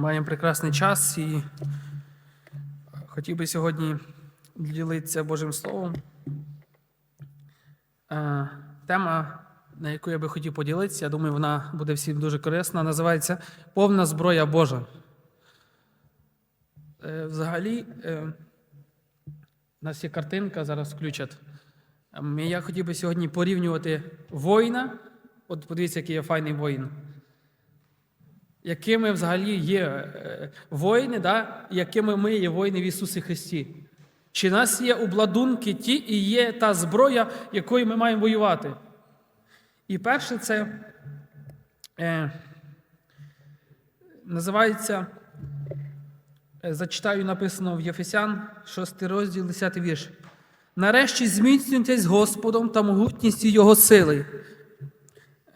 Маємо прекрасний час і хотів би сьогодні ділитися Божим Словом. Е, Тема, на яку я би хотів поділитися, я думаю, вона буде всім дуже корисна, називається Повна зброя Божа. Е, Взагалі, е, у нас є картинка, зараз включать. Ем, Я хотів би сьогодні порівнювати воїна. От подивіться, який є файний воїн якими взагалі є е, воїни, да? якими ми є воїни в Ісусі Христі. Чи нас є обладунки ті і є та зброя, якою ми маємо воювати? І перше це е, називається, е, зачитаю, написано в Єфесян, 6 розділ, 10 вірш. Нарешті зміцнюйтесь Господом та могутністю Його сили.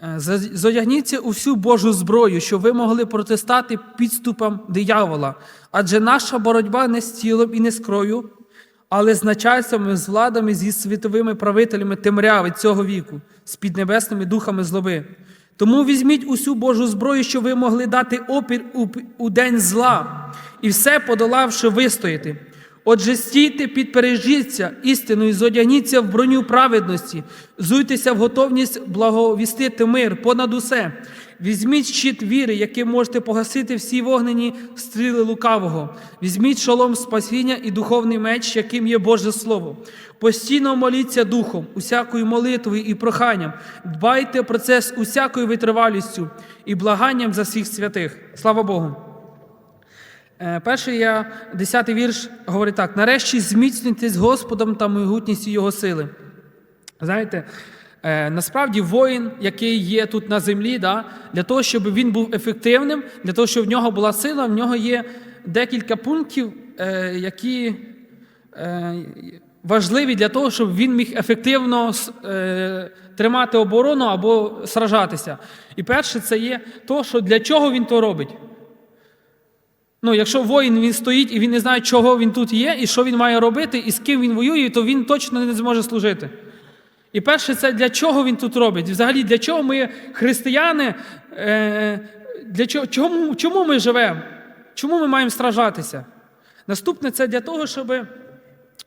Е, Зодягніться у всю Божу зброю, щоб ви могли протистати підступам диявола. Адже наша боротьба не з тілом і не з кров'ю, але з начальствами, з владами, зі світовими правителями темряви цього віку, з піднебесними духами злоби. Тому візьміть усю Божу зброю, щоб ви могли дати опір у день зла, і все подолавши вистояти. Отже, стійте, підпережіться істиною, зодягніться в броню праведності, зуйтеся в готовність благовістити мир понад усе. Візьміть щит віри, яким можете погасити всі вогнені стріли лукавого. Візьміть шолом спасіння і духовний меч, яким є Боже Слово. Постійно моліться духом, усякою молитвою і проханням. Дбайте про це з усякою витривалістю і благанням за всіх святих. Слава Богу! Е, Перший я, десятий вірш, говорить так: нарешті зміцнюйтесь Господом та могутністю Його сили. Знаєте, е, насправді воїн, який є тут на землі, да, для того, щоб він був ефективним, для того, щоб в нього була сила, в нього є декілька пунктів, е, які важливі для того, щоб він міг ефективно тримати оборону або сражатися. І перше, це є то, що для чого він то робить. Ну, якщо воїн він стоїть і він не знає, чого він тут є, і що він має робити, і з ким він воює, то він точно не зможе служити. І перше, це для чого він тут робить? Взагалі, для чого ми, християни, е, для чого, чому, чому ми живемо? Чому ми маємо стражатися? Наступне це для того, щоб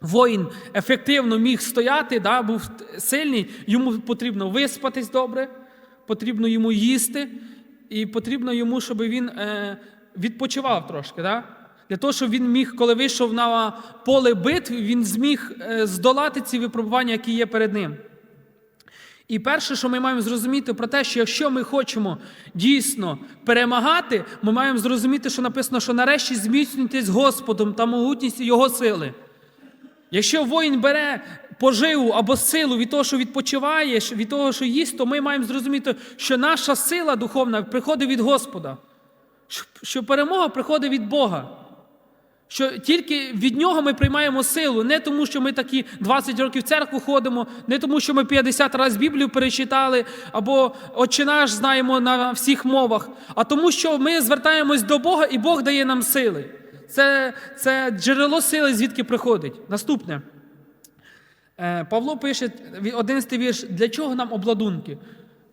воїн ефективно міг стояти, да, був сильний, йому потрібно виспатись добре, потрібно йому їсти, і потрібно йому, щоб він е, відпочивав трошки. Да? Для того, щоб він міг, коли вийшов на поле битв, він зміг е, здолати ці випробування, які є перед ним. І перше, що ми маємо зрозуміти про те, що якщо ми хочемо дійсно перемагати, ми маємо зрозуміти, що написано, що нарешті зміцнюйтесь Господом та могутністю Його сили. Якщо воїн бере поживу або силу від того, що відпочиває, від того, що їсть, то ми маємо зрозуміти, що наша сила духовна приходить від Господа, що- перемога приходить від Бога. Що тільки від нього ми приймаємо силу, не тому, що ми такі 20 років в церкву ходимо, не тому, що ми 50 разів Біблію перечитали, або «Отче наш» знаємо на всіх мовах, а тому, що ми звертаємось до Бога, і Бог дає нам сили. Це, це джерело сили, звідки приходить. Наступне. Е, Павло пише, 11 вірш, для чого нам обладунки?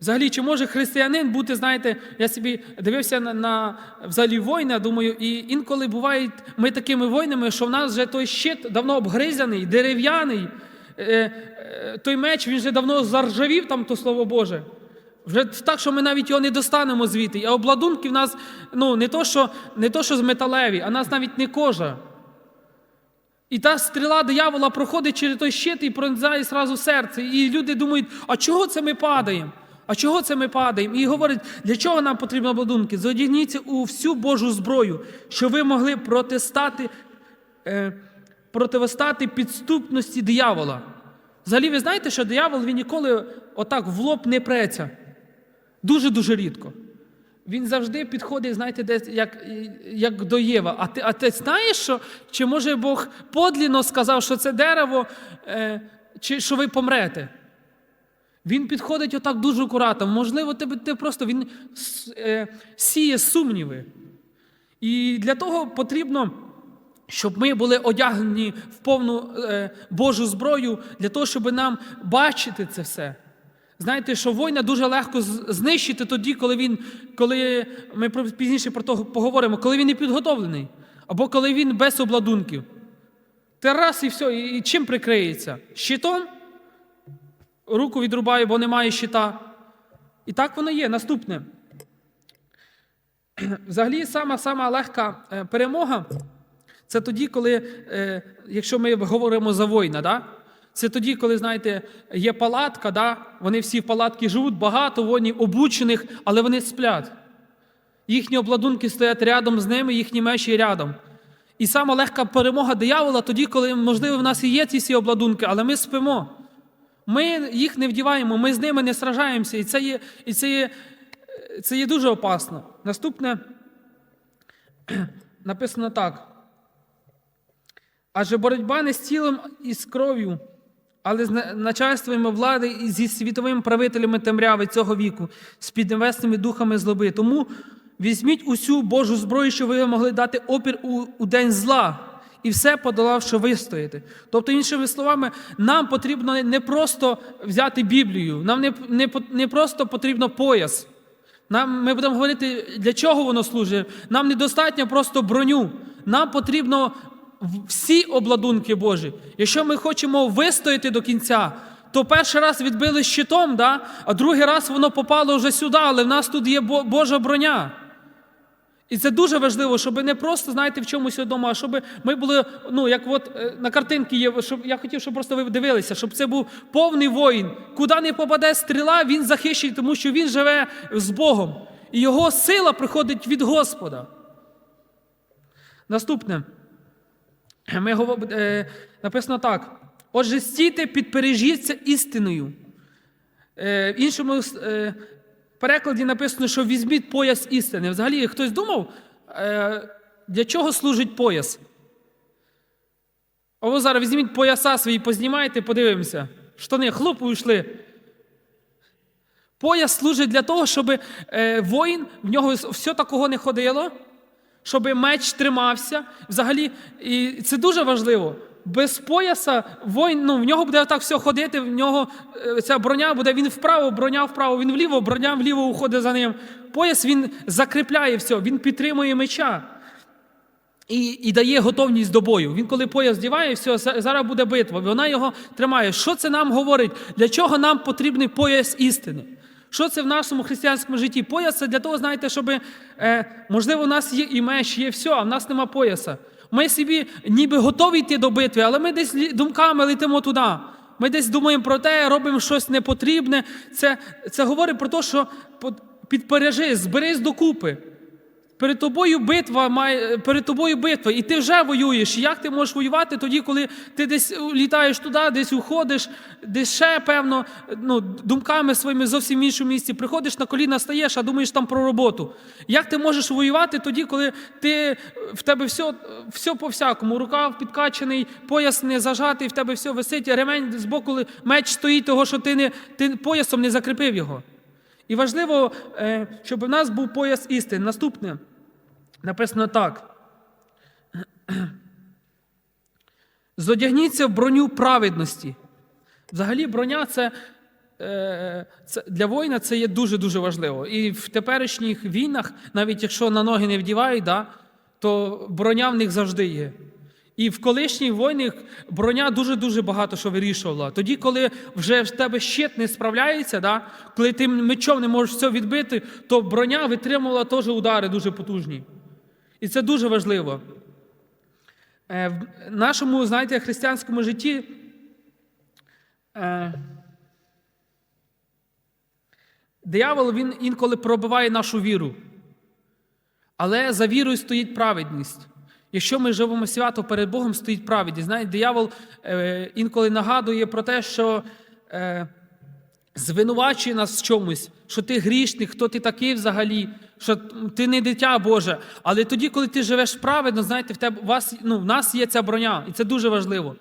Взагалі, чи може християнин бути, знаєте, я собі дивився на, на взагалі воїна, думаю, і інколи бувають ми такими воїнами, що в нас вже той щит давно обгризаний, дерев'яний, е, е, той меч він вже давно заржавів, там то слово Боже. Вже так, що ми навіть його не достанемо звідти. А обладунки в нас ну, не то, що, не то, що з металеві, а нас навіть не кожа. І та стріла диявола проходить через той щит і пронзає зразу серце. І люди думають, а чого це ми падаємо? А чого це ми падаємо? І говорять, для чого нам потрібно обладунки? Зодягніться у всю Божу зброю, щоб ви могли протистати, е, противостати підступності диявола. Взагалі, ви знаєте, що диявол він ніколи отак в лоб не преться. Дуже-дуже рідко. Він завжди підходить, знаєте, десь як, як до Єва. А ти, а ти знаєш, що, чи може Бог подлінно сказав, що це дерево, е, чи що ви помрете? Він підходить отак дуже акуратно. Можливо, тебе ти просто він е, сіє сумніви. І для того потрібно, щоб ми були одягнені в повну е, Божу зброю, для того, щоб нам бачити це все. Знаєте, що воїна дуже легко знищити тоді, коли він, коли ми пізніше про то поговоримо, коли він не підготовлений, або коли він без обладунків. Ти раз і все, і чим прикриється? Щитом? Руку відрубає, бо немає щита. І так воно є. Наступне. Взагалі, сама, сама легка е, перемога це тоді, коли, е, якщо ми говоримо за воїна, да? це тоді, коли, знаєте, є палатка, да? вони всі в палатці живуть, багато воїнів обучених, але вони сплять. Їхні обладунки стоять рядом з ними, їхні мечі рядом. І сама легка перемога диявола тоді, коли, можливо, в нас і є ці всі обладунки, але ми спимо. Ми їх не вдіваємо, ми з ними не сражаємося. І це є, і це є, це є дуже опасно. Наступне написано так. Адже боротьба не з тілом і з кров'ю, але з на- начальствами влади і зі світовими правителями темряви цього віку, з піднебесними духами злоби. Тому візьміть усю Божу зброю, що ви могли дати опір у, у день зла, і все подолавши вистояти. Тобто, іншими словами, нам потрібно не просто взяти Біблію, нам не, не, не просто потрібно пояс. Нам, ми будемо говорити, для чого воно служить. Нам недостатньо просто броню. Нам потрібно всі обладунки Божі. Якщо ми хочемо вистояти до кінця, то перший раз відбили щитом, да? а другий раз воно попало вже сюди, але в нас тут є Божа броня. І це дуже важливо, щоб не просто, знаєте, в чомусь одному, а щоб ми були, ну, як от е, на картинці є, щоб я хотів, щоб просто ви дивилися, щоб це був повний воїн. Куди не попаде стріла, він захищений, тому що він живе з Богом. І його сила приходить від Господа. Наступне. Ми е, написано так. Отже, стійте, підпережіться істиною. Е, іншому е, перекладі написано, що візьміть пояс істини. Взагалі, хтось думав, е, для чого служить пояс? А ви зараз візьміть пояса свої, познімайте, подивимося. Штани хлоп уйшли. Пояс служить для того, щоб е, воїн, в нього все такого не ходило, щоб меч тримався. Взагалі, і це дуже важливо. Без пояса воїн, ну, в нього буде так все ходити, в нього е, ця броня буде, він вправо, броня вправо, він вліво, броня вліво уходить за ним. Пояс він закріпляє все, він підтримує меча і, і дає готовність до бою. Він, коли пояс діває, все, зараз буде битва. Вона його тримає. Що це нам говорить? Для чого нам потрібний пояс істини? Що це в нашому християнському житті? Пояс це для того, знаєте, щоб, е, можливо, у нас є і меч, є все, а в нас нема пояса. Ми собі ніби готові йти до битви, але ми десь думками летимо туди. Ми десь думаємо про те, робимо щось непотрібне. Це, це говорить про те, що підпережи, зберись докупи. Перед тобою битва має перед тобою битва, і ти вже воюєш. Як ти можеш воювати тоді, коли ти десь літаєш туди, десь уходиш, десь ще певно, ну, думками своїми зовсім іншому місці. Приходиш на коліна, стаєш, а думаєш там про роботу. Як ти можеш воювати тоді, коли ти в тебе все, все по всякому, рукав підкачаний, пояс не зажатий, в тебе все висить, ремень з боку меч стоїть, того, що ти не ти поясом не закріпив його. І важливо, е, щоб у нас був пояс істини. Наступне написано так. Зодягніться в броню праведності. Взагалі, броня це, е, це для воїна це є дуже-дуже важливо. І в теперішніх війнах, навіть якщо на ноги не вдівають, да, то броня в них завжди є. І в колишніх війнах броня дуже-дуже багато що вирішувала. Тоді, коли вже в тебе щит не справляється, да, коли ти мечом не можеш все відбити, то броня витримувала теж удари дуже потужні. І це дуже важливо. Е, В нашому, знаєте, християнському житті е, диявол він інколи пробиває нашу віру. Але за вірою стоїть праведність. Якщо ми живемо свято перед Богом, стоїть праведність. Знаєте, диявол е, інколи нагадує про те, що е, звинувачує нас в чомусь, що ти грішник, хто ти такий взагалі, що ти не дитя Боже. Але тоді, коли ти живеш праведно, знаєте, в тебе у вас, ну, в нас є ця броня, і це дуже важливо.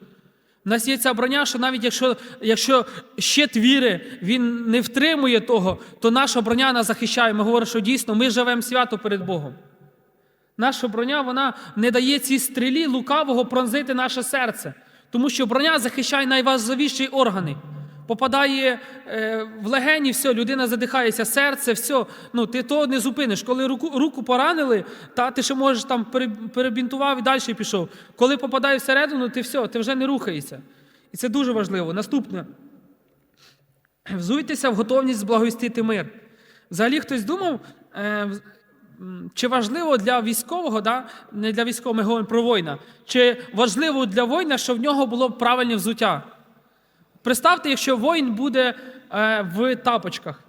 У нас є ця броня, що навіть якщо, якщо щит віри він не втримує того, то наша броня нас захищає. Ми говоримо, що дійсно ми живемо свято перед Богом. Наша броня вона не дає цій стрілі лукавого пронзити наше серце, тому що броня захищає найважливіші органи. попадає е, в легені, все, людина задихається, серце, все. Ну, ти то не зупиниш. Коли руку, руку поранили, та ти ще можеш там перебінтував і далі пішов. Коли попадає всередину, ти все, ти вже не рухаєшся. І це дуже важливо. Наступне. Взуйтеся в готовність благовістити мир. Взагалі хтось думав, е, чи важливо для військового, да? не для військового, ми говоримо про воїна, чи важливо для воїна, щоб в нього було правильне взуття. Представте, якщо воїн буде е, в тапочках.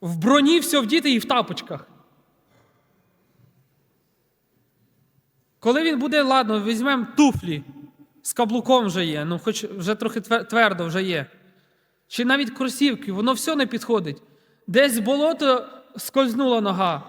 В броні все вдіти і в тапочках. Коли він буде, ладно, візьмемо туфлі з каблуком вже є, ну хоч вже трохи твердо вже є. Чи навіть кросівки, воно все не підходить. Десь болото скользнула нога,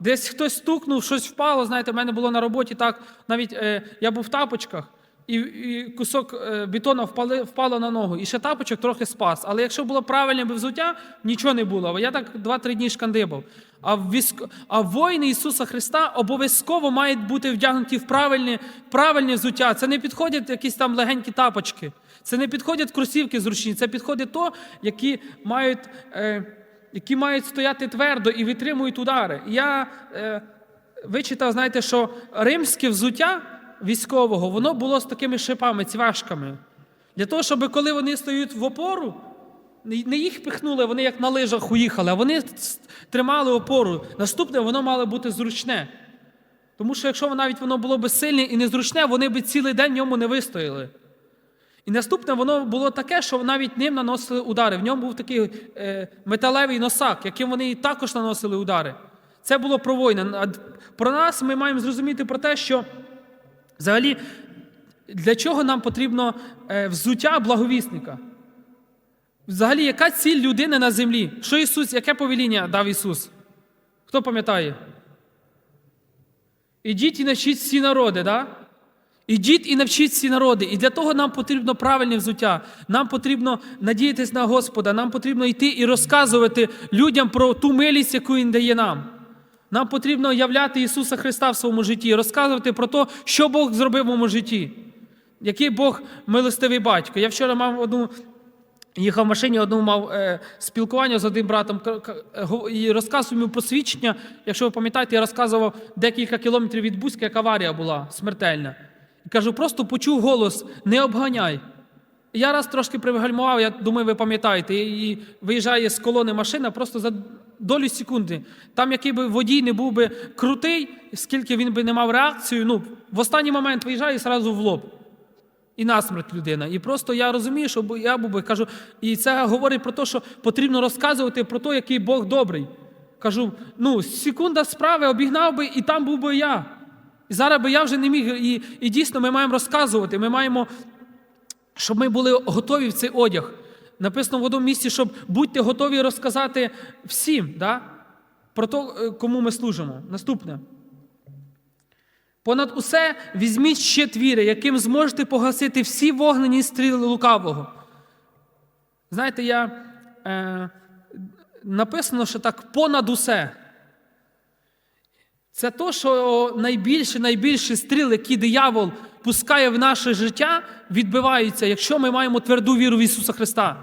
десь хтось стукнув, щось впало. Знаєте, в мене було на роботі так, навіть е, я був в тапочках, і, і кусок е, бетону впали, впало на ногу, і ще тапочок трохи спас. Але якщо було правильне взуття, нічого не було. Я так 2-3 дні шкандибав. А, в а воїни Ісуса Христа обов'язково мають бути вдягнуті в правильне, правильне взуття. Це не підходять якісь там легенькі тапочки. Це не підходять кросівки зручні, це підходить то, які мають, е, які мають стояти твердо і витримують удари. Я е, вичитав, знаєте, що римське взуття військового, воно було з такими шипами, цвяшками. Для того, щоб коли вони стоять в опору, не їх пихнули, вони як на лижах уїхали, а вони тримали опору. Наступне воно мало бути зручне. Тому що якщо навіть воно було би сильне і незручне, вони б цілий день в ньому не вистояли. І наступне воно було таке, що навіть ним наносили удари. В ньому був такий е, металевий носак, яким вони і також наносили удари. Це було про воїна. Про нас ми маємо зрозуміти про те, що взагалі для чого нам потрібно е, взуття благовісника. Взагалі, яка ціль людини на землі? Що Ісус, яке повеління дав Ісус? Хто пам'ятає? Ідіть і навчіть всі народи, да? Ідіть і навчіть всі народи. І для того нам потрібно правильне взуття. Нам потрібно надіятись на Господа, нам потрібно йти і розказувати людям про ту милість, яку Він дає нам. Нам потрібно являти Ісуса Христа в своєму житті, розказувати про те, що Бог зробив в моєму житті. Який Бог милостивий батько. Я вчора мав одну Їхав в машині, одному мав е, спілкування з одним братом і розказував йому посвідчення. Якщо ви пам'ятаєте, я розказував декілька кілометрів від Бузька, як аварія була смертельна. Кажу, просто почув голос: не обганяй. Я раз трошки пригальмував, я думаю, ви пам'ятаєте, і виїжджає з колони машина просто за долю секунди. Там, який би водій не був би крутий, скільки він би не мав реакцію, ну, в останній момент виїжджає і одразу в лоб і насмерть людина. І просто я розумію, що я був би кажу, і це говорить про те, що потрібно розказувати про те, який Бог добрий. Кажу, ну, секунда справи обігнав би, і там був би я. І зараз би я вже не міг. І, і дійсно ми маємо розказувати. Ми маємо, щоб ми були готові в цей одяг. Написано в одному місці, щоб будьте готові розказати всім да? про те, кому ми служимо. Наступне. Понад усе візьміть ще твіри, яким зможете погасити всі вогнені стріли лукавого. Знаєте, я е, написано, що так понад усе. Це то, що найбільше, найбільші стріли, які диявол пускає в наше життя, відбиваються, якщо ми маємо тверду віру в Ісуса Христа.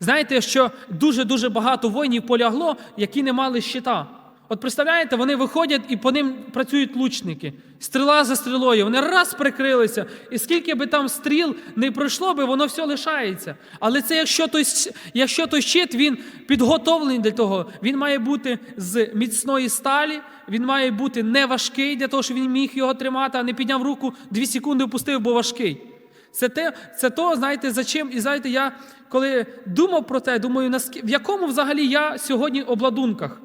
Знаєте, що дуже-дуже багато воїнів полягло, які не мали щита. От представляєте, вони виходять і по ним працюють лучники. Стріла за стрілою. Вони раз прикрилися. І скільки би там стріл не пройшло би, воно все лишається. Але це якщо той, якщо той щит він підготовлений для того, він має бути з міцної сталі, він має бути не важкий для того, щоб він міг його тримати, а не підняв руку, дві секунди опустив, бо важкий. Це те, це то, знаєте, за чим. І знаєте, я коли думав про те, думаю, в якому взагалі я сьогодні обладунках.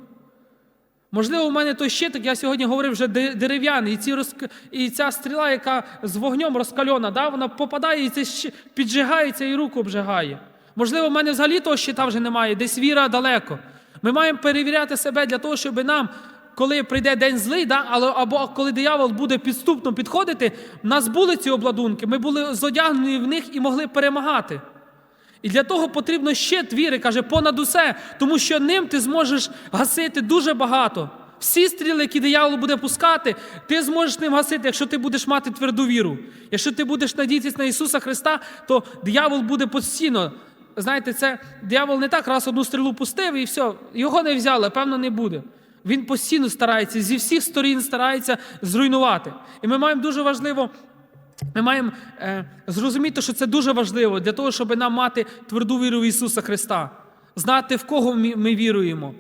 Можливо, у мене той щиток, я сьогодні говорив вже дерев'яний, і, ці розк... і ця стріла, яка з вогнем розкальона, да, вона попадає і це щ... піджигається і руку обжигає. Можливо, в мене взагалі того щита вже немає, десь віра далеко. Ми маємо перевіряти себе для того, щоб нам, коли прийде день злий, да, або коли диявол буде підступно підходити, в нас були ці обладунки, ми були зодягнені в них і могли перемагати. І для того потрібно ще твіри, каже, понад усе, тому що ним ти зможеш гасити дуже багато Всі стріли, які диявол буде пускати, ти зможеш ним гасити, якщо ти будеш мати тверду віру. Якщо ти будеш надіятися на Ісуса Христа, то диявол буде постійно. Знаєте, це диявол не так раз одну стрілу пустив і все, його не взяли, певно, не буде. Він постійно старається, зі всіх сторін старається зруйнувати. І ми маємо дуже важливо. Ми маємо е, зрозуміти, що це дуже важливо для того, щоб нам мати тверду віру в Ісуса Христа, знати, в кого ми, віруємо,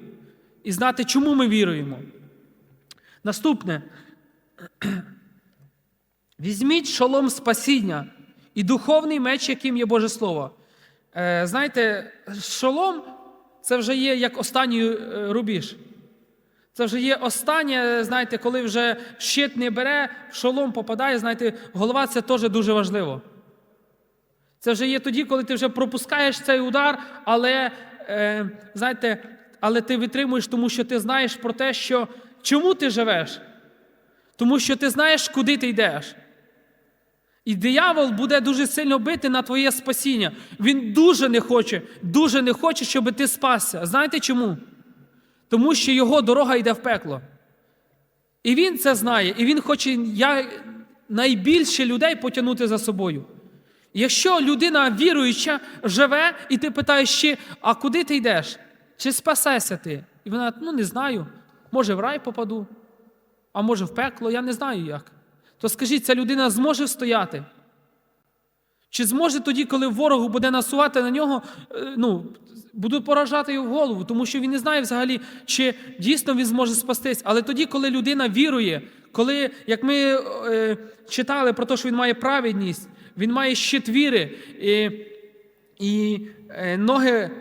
і знати, чому ми віруємо. Наступне. Візьміть шолом спасіння і духовний меч, яким є Боже Слово. Е, знаєте, шолом це вже є як останній е, рубіж. Це вже є останнє, знаєте, коли вже щит не бере, в шолом попадає, знаєте, голова це теж дуже важливо. Це вже є тоді, коли ти вже пропускаєш цей удар, але, е, знаєте, але ти витримуєш, тому що ти знаєш про те, що чому ти живеш. Тому що ти знаєш, куди ти йдеш. І диявол буде дуже сильно бити на твоє спасіння. Він дуже не хоче, дуже не хоче, щоб ти спасся. Знаєте чому? Тому що його дорога йде в пекло. І він це знає, і він хоче найбільше людей потягнути за собою. Якщо людина віруюча живе, і ти питаєш ще, а куди ти йдеш? Чи спасешся ти? І вона, ну не знаю, може в рай попаду, а може в пекло, я не знаю як. То скажіть, ця людина зможе стояти? Чи зможе тоді, коли ворогу буде насувати на нього, е, ну, будуть поражати його голову, тому що він не знає взагалі, чи дійсно він зможе спастись. Але тоді, коли людина вірує, коли, як ми е, читали про те, що він має праведність, він має щит віри, і, і е, ноги,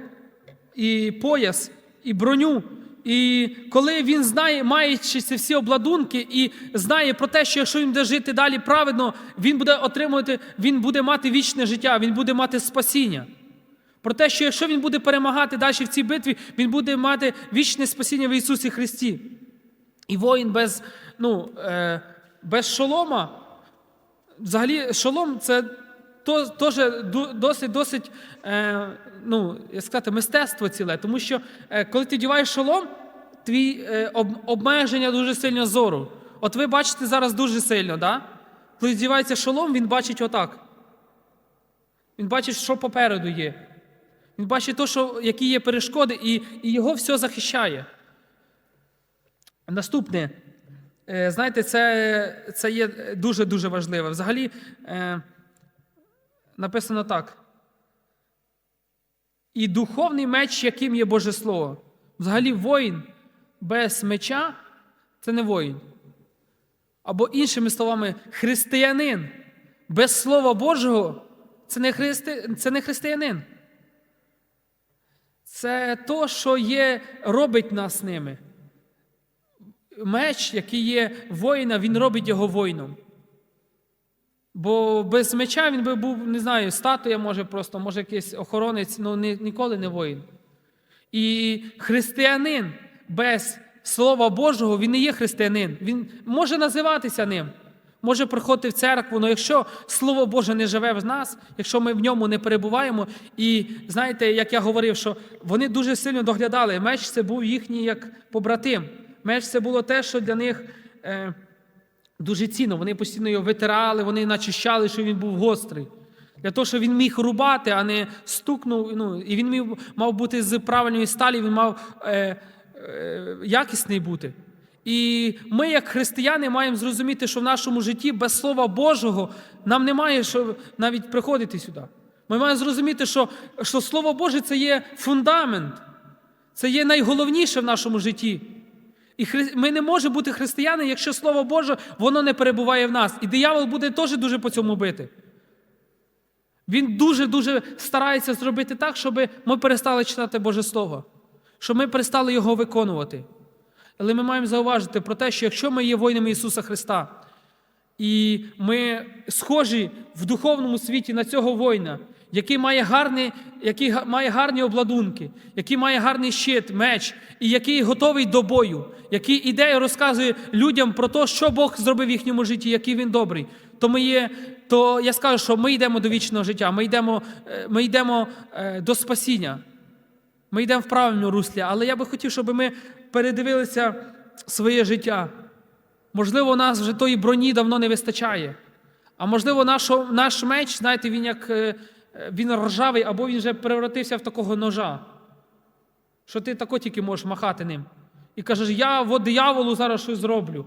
і пояс, і броню. І коли він знає, маючи ці всі обладунки, і знає про те, що якщо він буде жити далі праведно, він буде отримувати, він буде мати вічне життя, він буде мати спасіння. Про те, що якщо він буде перемагати далі в цій битві, він буде мати вічне спасіння в Ісусі Христі. І воїн без, ну, е, без шолома, взагалі, шолом це то- теж досить досить е, ну, сказати, мистецтво ціле. Тому що е, коли ти діваєш шолом, твій е, об- обмеження дуже сильно зору. От ви бачите зараз дуже сильно, да? коли здівається шолом, він бачить отак. Він бачить, що попереду є. Він бачить, то, що, які є перешкоди, і, і його все захищає. Наступне, Е, знаєте, це, це є дуже-дуже важливе. Взагалі, е, написано так. І духовний меч, яким є Боже Слово. Взагалі, воїн без меча це не воїн. Або іншими словами, християнин без Слова Божого це не, христи... це не християнин. Це то, що є, робить нас ними. Меч, який є воїна, він робить його воїном. Бо без меча він би був, не знаю, статуя, може просто, може якийсь охоронець, ну ні, ніколи не воїн. І християнин без Слова Божого, він не є християнин. Він може називатися ним, може приходити в церкву, але якщо Слово Боже не живе в нас, якщо ми в ньому не перебуваємо, і знаєте, як я говорив, що вони дуже сильно доглядали, меч це був їхній як побратим. Меч це було те, що для них. Е, дуже цінно. Вони постійно його витирали, вони начищали, що він був гострий. Для того, щоб він міг рубати, а не стукнув. Ну, і він міг, мав бути з правильної сталі, він мав е, е, якісний бути. І ми, як християни, маємо зрозуміти, що в нашому житті без Слова Божого нам немає що навіть приходити сюди. Ми маємо зрозуміти, що, що Слово Боже це є фундамент, це є найголовніше в нашому житті. І ми не можемо бути християни, якщо Слово Боже, воно не перебуває в нас. І диявол буде теж дуже по цьому бити. Він дуже-дуже старається зробити так, щоб ми перестали читати Боже Слово, щоб ми перестали його виконувати. Але ми маємо зауважити про те, що якщо ми є воїнами Ісуса Христа, і ми схожі в духовному світі на цього воїна, який має гарні, який має гарні обладунки, який має гарний щит, меч, і який готовий до бою, який іде і розказує людям про те, що Бог зробив в їхньому житті, який він добрий. То ми є, то я скажу, що ми йдемо до вічного життя, ми йдемо, е, ми йдемо е, до спасіння. Ми йдемо в правильному руслі, але я би хотів, щоб ми передивилися своє життя. Можливо, у нас вже тої броні давно не вистачає. А можливо, наш, наш меч, знаєте, він як е, він ржавий, або він вже превратився в такого ножа, що ти тако тільки можеш махати ним. І кажеш, я от дияволу зараз щось зроблю.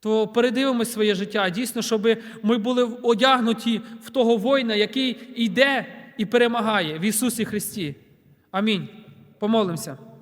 То передивимось своє життя, дійсно, щоб ми були одягнуті в того воїна, який йде і перемагає в Ісусі Христі. Амінь. Помолимося.